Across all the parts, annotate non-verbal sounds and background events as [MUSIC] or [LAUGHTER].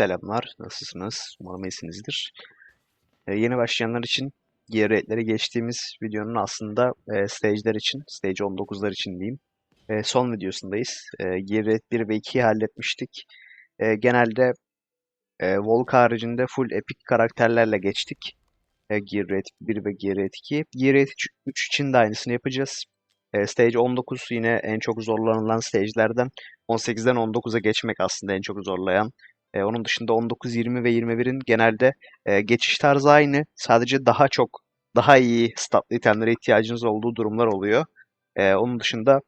Selamlar, nasılsınız? Umarım iyisinizdir. Ee, yeni başlayanlar için gear geçtiğimiz videonun aslında e, stage'ler için, stage 19'lar için diyeyim. e, son videosundayız. E, gear rate 1 ve 2'yi halletmiştik. E, genelde e, Volk haricinde full epic karakterlerle geçtik. E, gear rate 1 ve gear rate 2. Gear rate 3 için de aynısını yapacağız. E, stage 19 yine en çok zorlanılan stage'lerden. 18'den 19'a geçmek aslında en çok zorlayan. E, onun dışında 19, 20 ve 21'in genelde e, geçiş tarzı aynı. Sadece daha çok, daha iyi statlı itemlere ihtiyacınız olduğu durumlar oluyor. E, onun dışında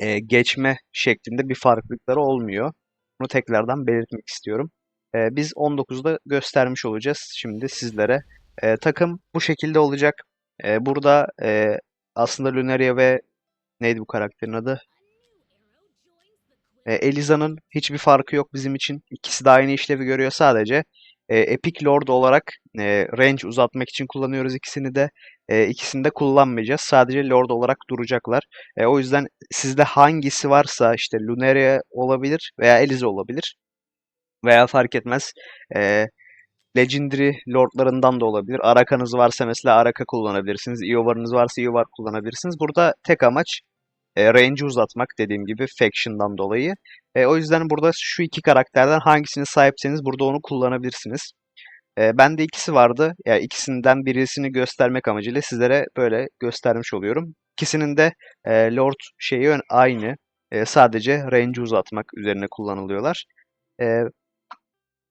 e, geçme şeklinde bir farklılıkları olmuyor. Bunu tekrardan belirtmek istiyorum. E, biz 19'da göstermiş olacağız şimdi sizlere. E, takım bu şekilde olacak. E, burada e, aslında Lunaria ve neydi bu karakterin adı? E, Eliza'nın hiçbir farkı yok bizim için. İkisi de aynı işlevi görüyor sadece. E, Epic Lord olarak e, range uzatmak için kullanıyoruz ikisini de. E, ikisini de kullanmayacağız. Sadece Lord olarak duracaklar. E, o yüzden sizde hangisi varsa işte Lunaria olabilir veya Eliza olabilir. Veya fark etmez. E, Legendary Lord'larından da olabilir. Arakanız varsa mesela Araka kullanabilirsiniz. Iovar'ınız varsa Iovar kullanabilirsiniz. Burada tek amaç e, range'i uzatmak dediğim gibi Faction'dan dolayı. E, o yüzden burada şu iki karakterden hangisini sahipseniz burada onu kullanabilirsiniz. E, bende ikisi vardı. Yani ikisinden birisini göstermek amacıyla sizlere böyle göstermiş oluyorum. İkisinin de e, Lord şeyi aynı. E, sadece range'i uzatmak üzerine kullanılıyorlar. E,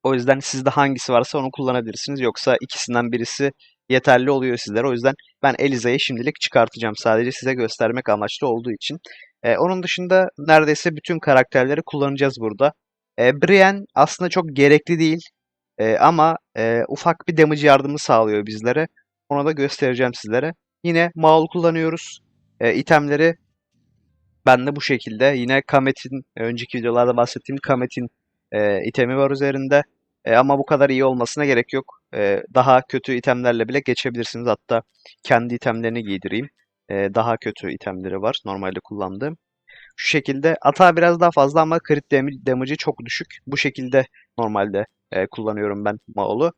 o yüzden sizde hangisi varsa onu kullanabilirsiniz. Yoksa ikisinden birisi yeterli oluyor sizlere. O yüzden ben Eliza'yı şimdilik çıkartacağım. Sadece size göstermek amaçlı olduğu için. Ee, onun dışında neredeyse bütün karakterleri kullanacağız burada. Ee, Brienne aslında çok gerekli değil. Ee, ama e, ufak bir damage yardımı sağlıyor bizlere. Onu da göstereceğim sizlere. Yine Maul kullanıyoruz. Ee, itemleri ben de bu şekilde. Yine Kamet'in, önceki videolarda bahsettiğim Kamet'in e, itemi var üzerinde. E, ama bu kadar iyi olmasına gerek yok. E, daha kötü itemlerle bile geçebilirsiniz. Hatta kendi itemlerini giydireyim. E, daha kötü itemleri var normalde kullandığım. Şu şekilde atağı biraz daha fazla ama crit dam- damage'ı çok düşük. Bu şekilde normalde e, kullanıyorum ben Maul'u.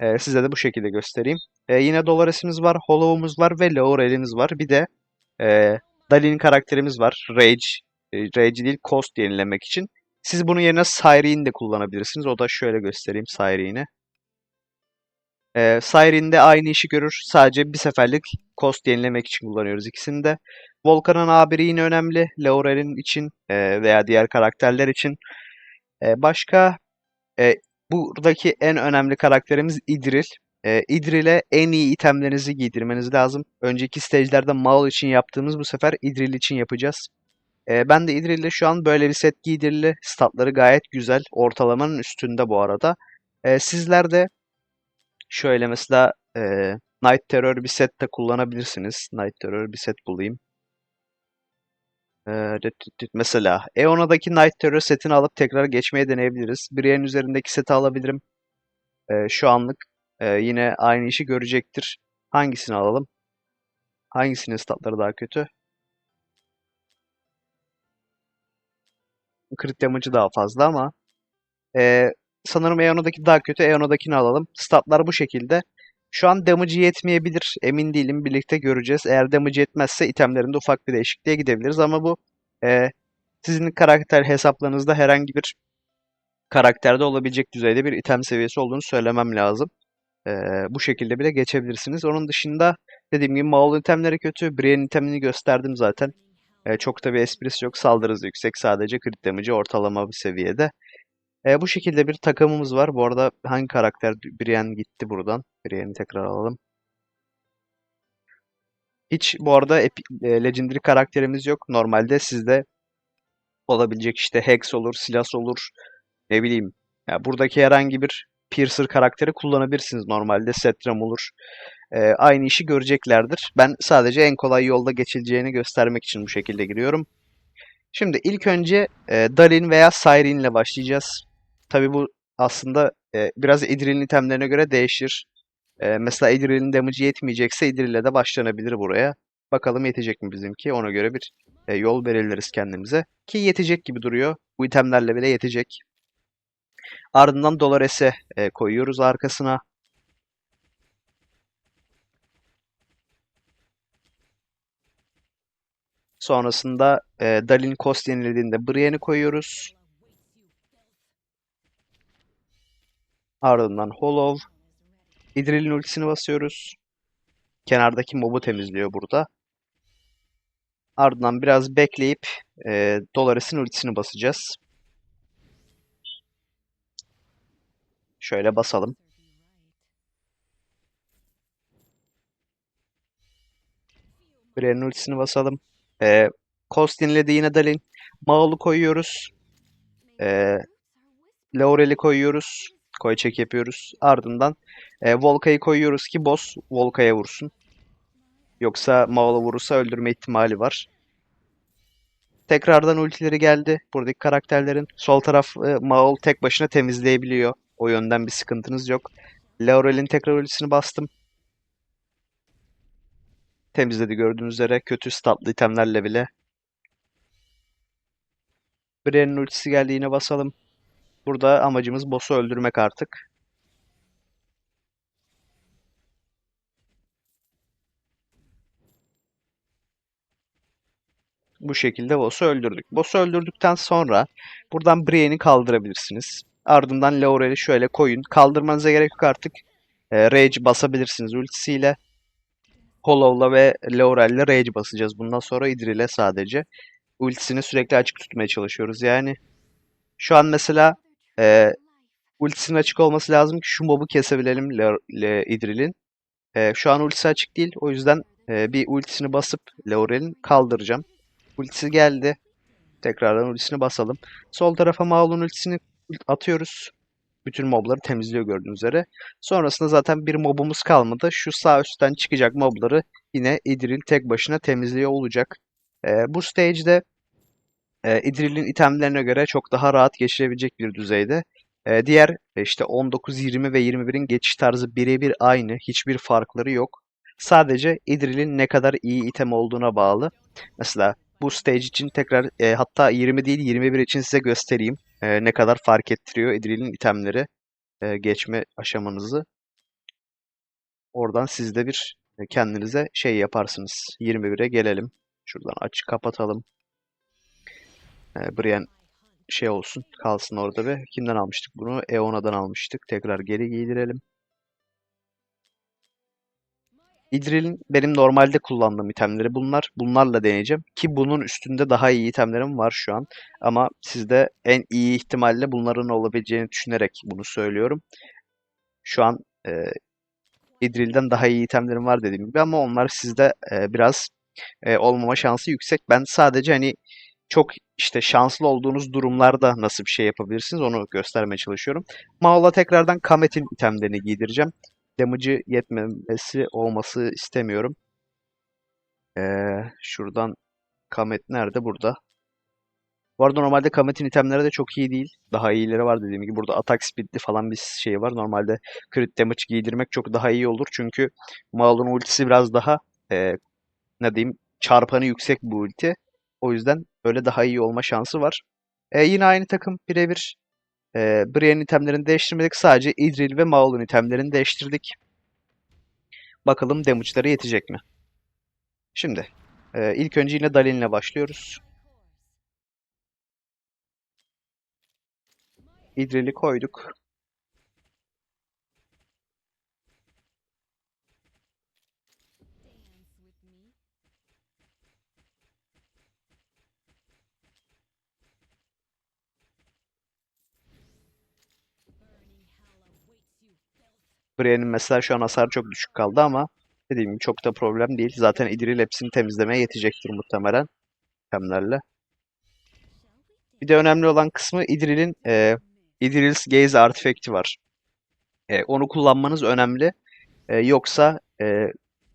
E, size de bu şekilde göstereyim. E, yine Dolores'imiz var, Hollow'umuz var ve Laurel'imiz var. Bir de e, Dalin karakterimiz var. Rage. E, Rage değil, Cost yenilemek için. Siz bunun yerine Siren'i de kullanabilirsiniz. O da şöyle göstereyim Siren'i. Ee, Siren aynı işi görür. Sadece bir seferlik cost yenilemek için kullanıyoruz ikisini de. Volkan'ın A1'i yine önemli. Laurel'in için e, veya diğer karakterler için. E, başka e, buradaki en önemli karakterimiz Idril. E, Idril'e en iyi itemlerinizi giydirmeniz lazım. Önceki stage'lerde Maul için yaptığımız bu sefer Idril için yapacağız. E, ben de Idril'le şu an böyle bir set giydirili. Statları gayet güzel. Ortalamanın üstünde bu arada. E, sizler de şöyle mesela e, Night Terror bir set de kullanabilirsiniz. Night Terror bir set bulayım. E, mesela Eona'daki Night Terror setini alıp tekrar geçmeye deneyebiliriz. Brienne üzerindeki seti alabilirim. E, şu anlık e, yine aynı işi görecektir. Hangisini alalım? Hangisinin statları daha kötü? Crit damage'ı daha fazla ama e, sanırım Eona'daki daha kötü. Eona'dakini alalım. Statlar bu şekilde. Şu an damage'ı yetmeyebilir. Emin değilim. Birlikte göreceğiz. Eğer damage yetmezse itemlerinde ufak bir değişikliğe gidebiliriz. Ama bu e, sizin karakter hesaplarınızda herhangi bir karakterde olabilecek düzeyde bir item seviyesi olduğunu söylemem lazım. E, bu şekilde bile geçebilirsiniz. Onun dışında dediğim gibi Maul itemleri kötü. Brienne itemini gösterdim zaten. E, çok da bir esprisi yok. Saldırı hızı yüksek. Sadece crit damage'ı ortalama bir seviyede. E, bu şekilde bir takımımız var. Bu arada hangi karakter? Brienne gitti buradan. Brienne'i tekrar alalım. Hiç bu arada epi- e, Legendary karakterimiz yok. Normalde sizde olabilecek işte Hex olur, Silas olur, ne bileyim. Ya buradaki herhangi bir Piercer karakteri kullanabilirsiniz normalde. Setram olur. E, aynı işi göreceklerdir. Ben sadece en kolay yolda geçileceğini göstermek için bu şekilde giriyorum. Şimdi ilk önce e, Dalin veya Siren ile başlayacağız. Tabii bu aslında e, biraz Idril'in itemlerine göre değişir. E, mesela Idril'in damage'ı yetmeyecekse Idril'le de başlanabilir buraya. Bakalım yetecek mi bizimki? Ona göre bir e, yol belirleriz kendimize. Ki yetecek gibi duruyor. Bu itemlerle bile yetecek. Ardından Dolores'e e, koyuyoruz arkasına. Sonrasında e, Dalin Cost yenilediğinde Brienne'i koyuyoruz. Ardından Hollow. Idril'in ultisini basıyoruz. Kenardaki mobu temizliyor burada. Ardından biraz bekleyip e, Dolores'in ultisini basacağız. Şöyle basalım. Brienne'in ultisini basalım. E, Kostin'le de yine Dalin. Maul'u koyuyoruz. E, Laurel'i koyuyoruz. Koy çek yapıyoruz. Ardından e, Volka'yı koyuyoruz ki boss Volka'ya vursun. Yoksa Maul'a vurursa öldürme ihtimali var. Tekrardan ultileri geldi. Buradaki karakterlerin sol taraf e, Maul tek başına temizleyebiliyor. O yönden bir sıkıntınız yok. Laurel'in tekrar ultisini bastım. Temizledi gördüğünüz üzere. Kötü statlı itemlerle bile. Brienne'in ultisi geldi yine basalım. Burada amacımız boss'u öldürmek artık. Bu şekilde boss'u öldürdük. Boss'u öldürdükten sonra buradan Brienne'i kaldırabilirsiniz. Ardından Laurel'i şöyle koyun. Kaldırmanıza gerek yok artık. E, Rage basabilirsiniz ultisiyle. Hollow'la ve Laurel'le Rage basacağız. Bundan sonra Idril'e sadece. Ultisini sürekli açık tutmaya çalışıyoruz. Yani şu an mesela e, ultisinin açık olması lazım ki şu mobu kesebilelim Le, Le, Idril'in. E, şu an ultisi açık değil. O yüzden e, bir ultisini basıp Laurel'in kaldıracağım. Ultisi geldi. Tekrardan ultisini basalım. Sol tarafa Maul'un ultisini atıyoruz. Bütün mobları temizliyor gördüğünüz üzere. Sonrasında zaten bir mobumuz kalmadı. Şu sağ üstten çıkacak mobları yine Idril tek başına temizliyor olacak. E, bu stage'de e, Idril'in itemlerine göre çok daha rahat geçirebilecek bir düzeyde. E, diğer işte 19, 20 ve 21'in geçiş tarzı birebir aynı. Hiçbir farkları yok. Sadece Idril'in ne kadar iyi item olduğuna bağlı. Mesela bu stage için tekrar e, hatta 20 değil 21 için size göstereyim. E, ne kadar fark ettiriyor Idril'in itemleri e, geçme aşamanızı. Oradan siz de bir e, kendinize şey yaparsınız. 21'e gelelim. Şuradan açık kapatalım. E, Brienne şey olsun kalsın orada ve kimden almıştık bunu? Eona'dan almıştık. Tekrar geri giydirelim. Idril'in benim normalde kullandığım itemleri bunlar. Bunlarla deneyeceğim. Ki bunun üstünde daha iyi itemlerim var şu an. Ama sizde en iyi ihtimalle bunların olabileceğini düşünerek bunu söylüyorum. Şu an e, Idril'den daha iyi itemlerim var dediğim gibi ama onlar sizde e, biraz e, olmama şansı yüksek. Ben sadece hani çok işte şanslı olduğunuz durumlarda nasıl bir şey yapabilirsiniz onu göstermeye çalışıyorum. Maul'a tekrardan Kamet'in itemlerini giydireceğim. Damage'ı yetmemesi olması istemiyorum. Ee, şuradan Kamet nerede? Burada. Bu arada normalde Kamet'in itemleri de çok iyi değil. Daha iyileri var dediğim gibi. Burada atak speed'li falan bir şey var. Normalde crit damage giydirmek çok daha iyi olur. Çünkü Maul'un ultisi biraz daha e, ne diyeyim çarpanı yüksek bu ulti. O yüzden böyle daha iyi olma şansı var. E, yine aynı takım birebir. E, Brienne'in itemlerini değiştirmedik. Sadece Idril ve Maul'un itemlerini değiştirdik. Bakalım damage'ları yetecek mi? Şimdi e, ilk önce yine Dalin'le başlıyoruz. Idril'i koyduk. Brienne'in mesela şu an hasar çok düşük kaldı ama dediğim gibi çok da problem değil. Zaten Idril hepsini temizlemeye yetecektir muhtemelen itemlerle. Bir de önemli olan kısmı Idril'in e, Idril's Gaze artifact'i var. E, onu kullanmanız önemli. E, yoksa e,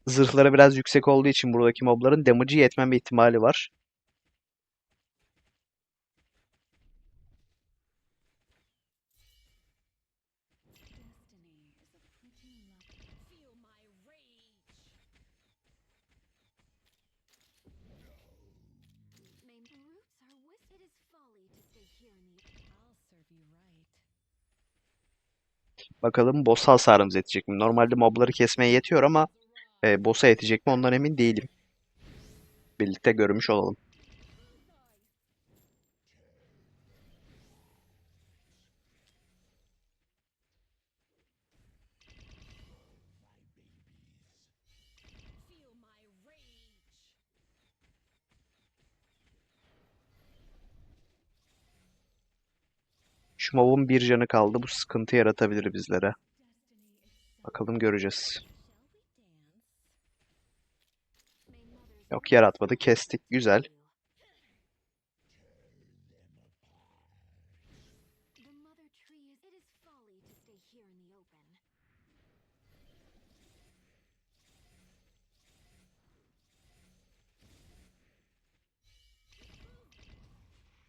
zırhları biraz yüksek olduğu için buradaki mobların damage'ı yetmeme ihtimali var. Bakalım boss'a hasarımız yetecek mi? Normalde mobları kesmeye yetiyor ama e, boss'a yetecek mi ondan emin değilim. Birlikte görmüş olalım. Şu mobun bir canı kaldı. Bu sıkıntı yaratabilir bizlere. Bakalım göreceğiz. Yok yaratmadı. Kestik. Güzel.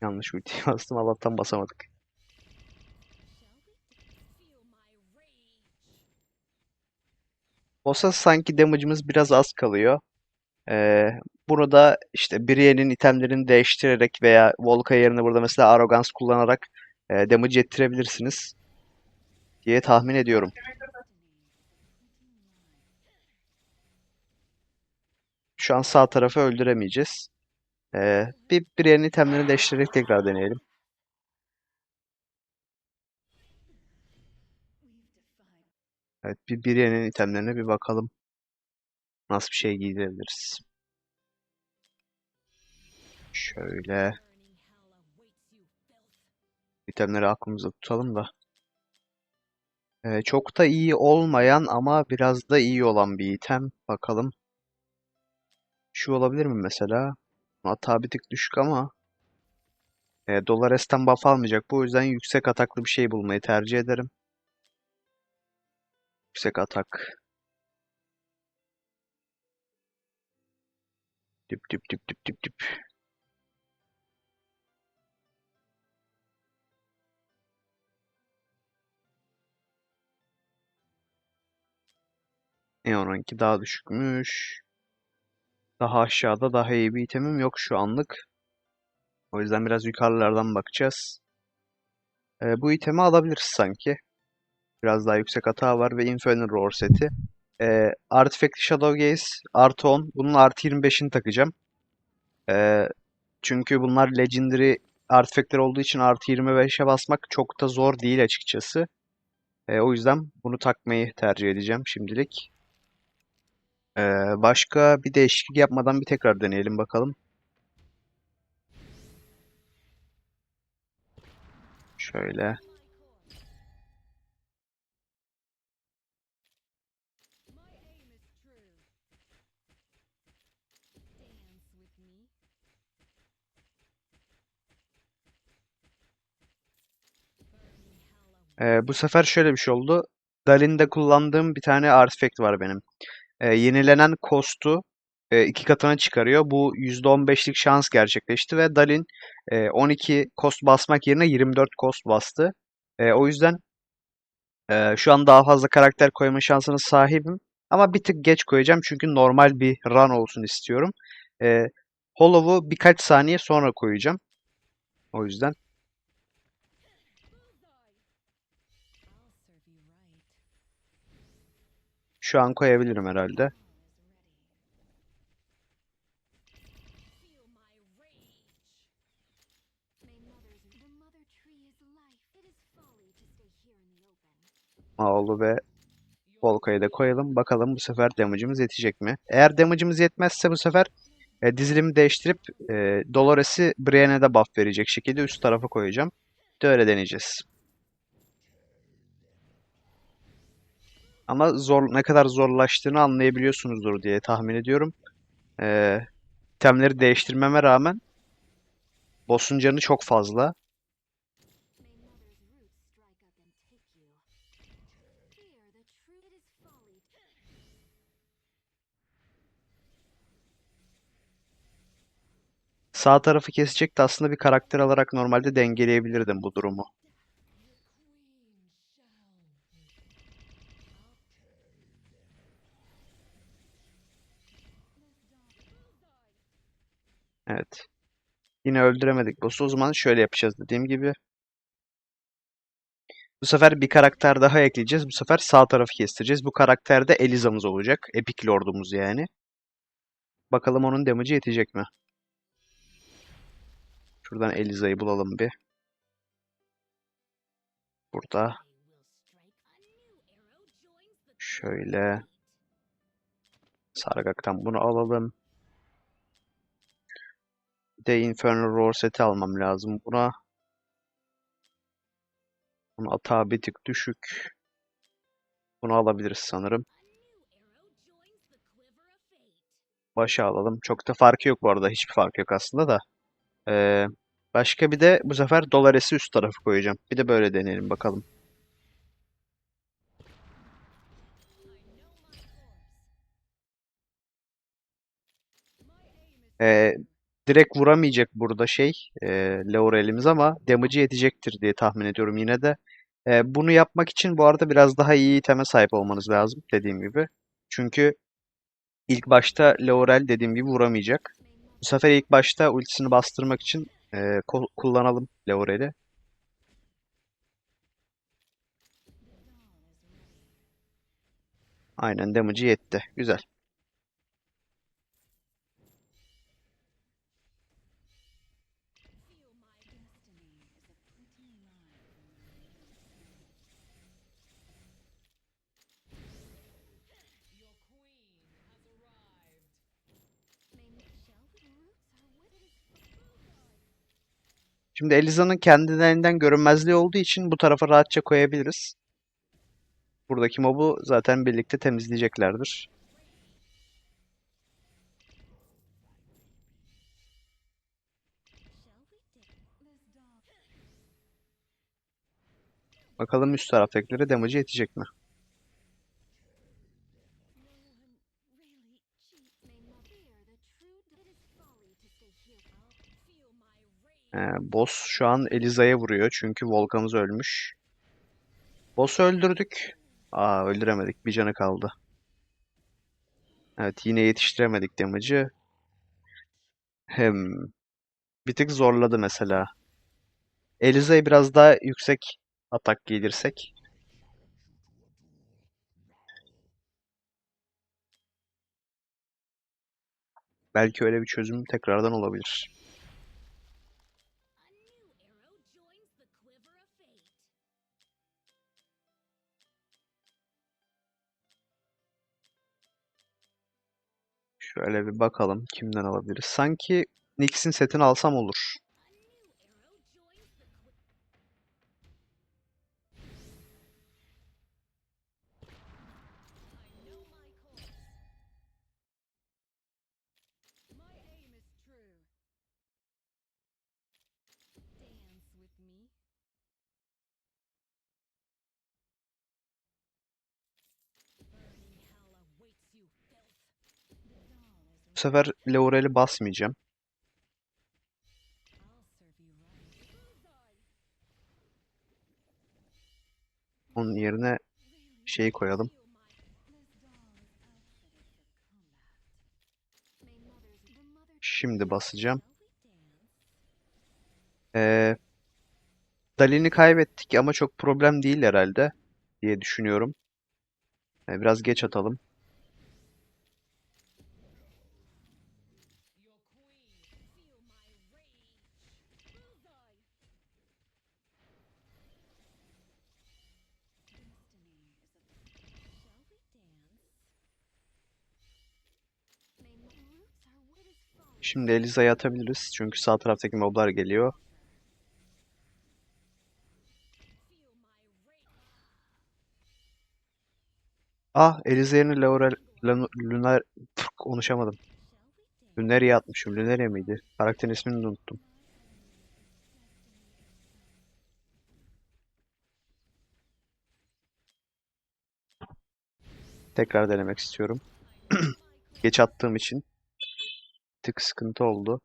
Yanlış ultiyi [LAUGHS] bastım. Allah'tan basamadık. Boss'a sanki damage'ımız biraz az kalıyor. Ee, burada işte Brienne'in itemlerini değiştirerek veya Volka yerine burada mesela Arrogance kullanarak e, damage ettirebilirsiniz diye tahmin ediyorum. Şu an sağ tarafı öldüremeyeceğiz. Ee, bir Brienne'in itemlerini değiştirerek tekrar deneyelim. Evet, bir Brienne'in itemlerine bir bakalım. Nasıl bir şey giydirebiliriz. Şöyle itemleri aklımızda tutalım da. Ee, çok da iyi olmayan ama biraz da iyi olan bir item. Bakalım. Şu olabilir mi mesela? Hata bir tık düşük ama e, Dolares'ten buff almayacak. Bu yüzden yüksek ataklı bir şey bulmayı tercih ederim. Yüksek atak. Düp düp düp düp düp düp. Neon'unki daha düşükmüş. Daha aşağıda daha iyi bir itemim yok şu anlık. O yüzden biraz yukarılardan bakacağız. Ee, bu itemi alabiliriz sanki. Biraz daha yüksek hata var ve Infernal Roar seti. Ee, Artifact Shadow Gaze artı 10. Bunun artı 25'ini takacağım. Ee, çünkü bunlar Legendary artifactler olduğu için artı 25'e basmak çok da zor değil açıkçası. Ee, o yüzden bunu takmayı tercih edeceğim şimdilik. Ee, başka bir değişiklik yapmadan bir tekrar deneyelim bakalım. Şöyle. Bu sefer şöyle bir şey oldu. Dalin'de kullandığım bir tane artifact var benim. Ee, yenilenen cost'u e, iki katına çıkarıyor. Bu %15'lik şans gerçekleşti ve Dalin e, 12 cost basmak yerine 24 cost bastı. E, o yüzden e, şu an daha fazla karakter koyma şansına sahibim. Ama bir tık geç koyacağım çünkü normal bir run olsun istiyorum. E, Hollow'u birkaç saniye sonra koyacağım. O yüzden here in the open. Maoğlu ve Volka'yı da koyalım. Bakalım bu sefer damage'ımız yetecek mi? Eğer damage'ımız yetmezse bu sefer e, dizilimi değiştirip e, Dolores'i Brienne'e de buff verecek şekilde üst tarafa koyacağım. De öyle deneyeceğiz. Ama zor ne kadar zorlaştığını anlayabiliyorsunuzdur diye tahmin ediyorum. E, itemleri değiştirmeme rağmen boss'un canı çok fazla. Sağ tarafı kesecekti aslında bir karakter alarak normalde dengeleyebilirdim bu durumu. Evet. Yine öldüremedik boss'u. O zaman şöyle yapacağız dediğim gibi. Bu sefer bir karakter daha ekleyeceğiz. Bu sefer sağ tarafı kestireceğiz. Bu karakter de Eliza'mız olacak. Epic Lord'umuz yani. Bakalım onun damage'i yetecek mi? Şuradan Eliza'yı bulalım bir. Burada. Şöyle. Sargaktan bunu alalım. De Infernal Roar seti almam lazım buna. Bunun atağı bir tık düşük. Bunu alabiliriz sanırım. Başa alalım. Çok da farkı yok bu arada. Hiçbir farkı yok aslında da. Ee, başka bir de bu sefer Dolares'i üst tarafı koyacağım. Bir de böyle deneyelim bakalım. Ee, direkt vuramayacak burada şey e, Laurel'imiz ama damage'i yetecektir diye tahmin ediyorum yine de. Ee, bunu yapmak için bu arada biraz daha iyi iteme sahip olmanız lazım dediğim gibi. Çünkü ilk başta Laurel dediğim gibi vuramayacak. Bu sefer ilk başta ultisini bastırmak için e, kullanalım Laurel'i. Aynen damage'i yetti. Güzel. Şimdi Eliza'nın kendilerinden görünmezliği olduğu için bu tarafa rahatça koyabiliriz. Buradaki mobu zaten birlikte temizleyeceklerdir. Bakalım üst taraftakileri damage'i yetecek mi? Ee, boss şu an Eliza'ya vuruyor çünkü Volkan'ımız ölmüş. Boss'u öldürdük. Aa öldüremedik. Bir canı kaldı. Evet yine yetiştiremedik damage'ı. Hem bir tık zorladı mesela. Eliza'ya biraz daha yüksek atak gelirsek. Belki öyle bir çözüm tekrardan olabilir. Şöyle bir bakalım kimden alabiliriz. Sanki Nyx'in setini alsam olur. Bu sefer Laurel'i basmayacağım. Onun yerine şeyi koyalım. Şimdi basacağım. Ee, Dalin'i kaybettik ama çok problem değil herhalde diye düşünüyorum. Ee, biraz geç atalım. Şimdi Eliza'yı atabiliriz. Çünkü sağ taraftaki moblar geliyor. Ah Eliza yerine Laurel, Lan- Lunar, Pf, konuşamadım. Lunaria'ya atmışım. Lunaria mıydı? Karakterin ismini unuttum. Tekrar denemek istiyorum. [CLEARS THROAT] Geç attığım için tık sıkıntı oldu.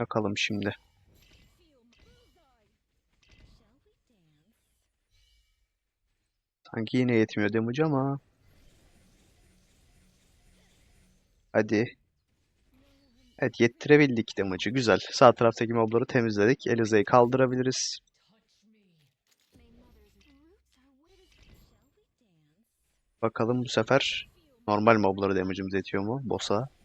Bakalım şimdi. Sanki yine yetmiyor damage ama. Hadi. Evet yettirebildik damage'ı. Güzel. Sağ taraftaki mobları temizledik. Eliza'yı kaldırabiliriz. Bakalım bu sefer normal mobları damage'ımız yetiyor mu? Boss'a.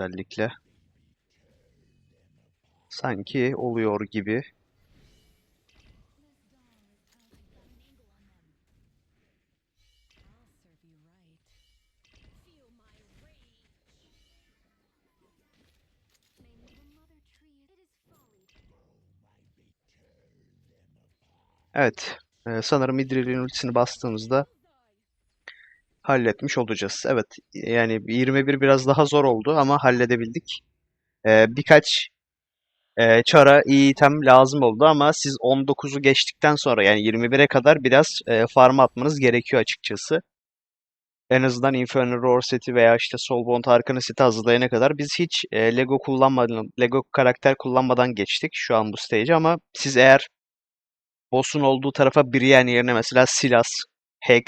Özellikle. Sanki oluyor gibi. Evet. e, sanırım Idril'in ultisini bastığımızda halletmiş olacağız. Evet. Yani 21 biraz daha zor oldu ama halledebildik. E, birkaç e, çara iyi item lazım oldu ama siz 19'u geçtikten sonra yani 21'e kadar biraz e, farm atmanız gerekiyor açıkçası. En azından Infernal Roar seti veya işte Soulbound Arcana seti hazırlayana kadar biz hiç e, Lego kullanmadan, Lego karakter kullanmadan geçtik şu an bu stage ama siz eğer boss'un olduğu tarafa Brienne yerine mesela Silas, Hex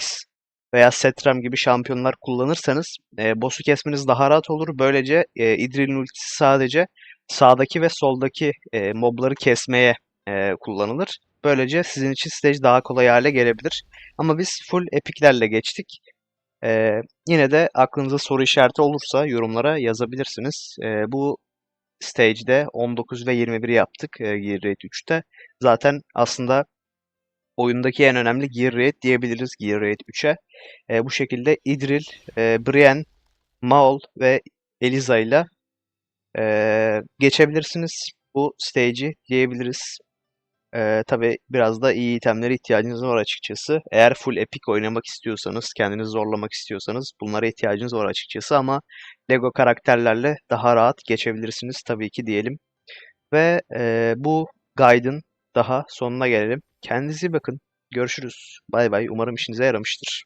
veya Setram gibi şampiyonlar kullanırsanız e, boss'u kesmeniz daha rahat olur. Böylece e, Idril'in ultisi sadece sağdaki ve soldaki e, mobları kesmeye e, kullanılır. Böylece sizin için stage daha kolay hale gelebilir. Ama biz full epiklerle geçtik. Ee, yine de aklınıza soru işareti olursa yorumlara yazabilirsiniz. Ee, bu stage'de 19 ve 21 yaptık e, Gear Rate 3'te. Zaten aslında oyundaki en önemli Gear Rate diyebiliriz Gear Rate 3'e. Ee, bu şekilde Idril, e, Brienne, Maul ve Eliza ile e, geçebilirsiniz bu stage'i diyebiliriz. Ee, tabii biraz da iyi itemlere ihtiyacınız var açıkçası. Eğer full epic oynamak istiyorsanız, kendinizi zorlamak istiyorsanız bunlara ihtiyacınız var açıkçası ama Lego karakterlerle daha rahat geçebilirsiniz tabii ki diyelim. Ve e, bu guide'ın daha sonuna gelelim. Kendinize bakın. Görüşürüz. Bay bay. Umarım işinize yaramıştır.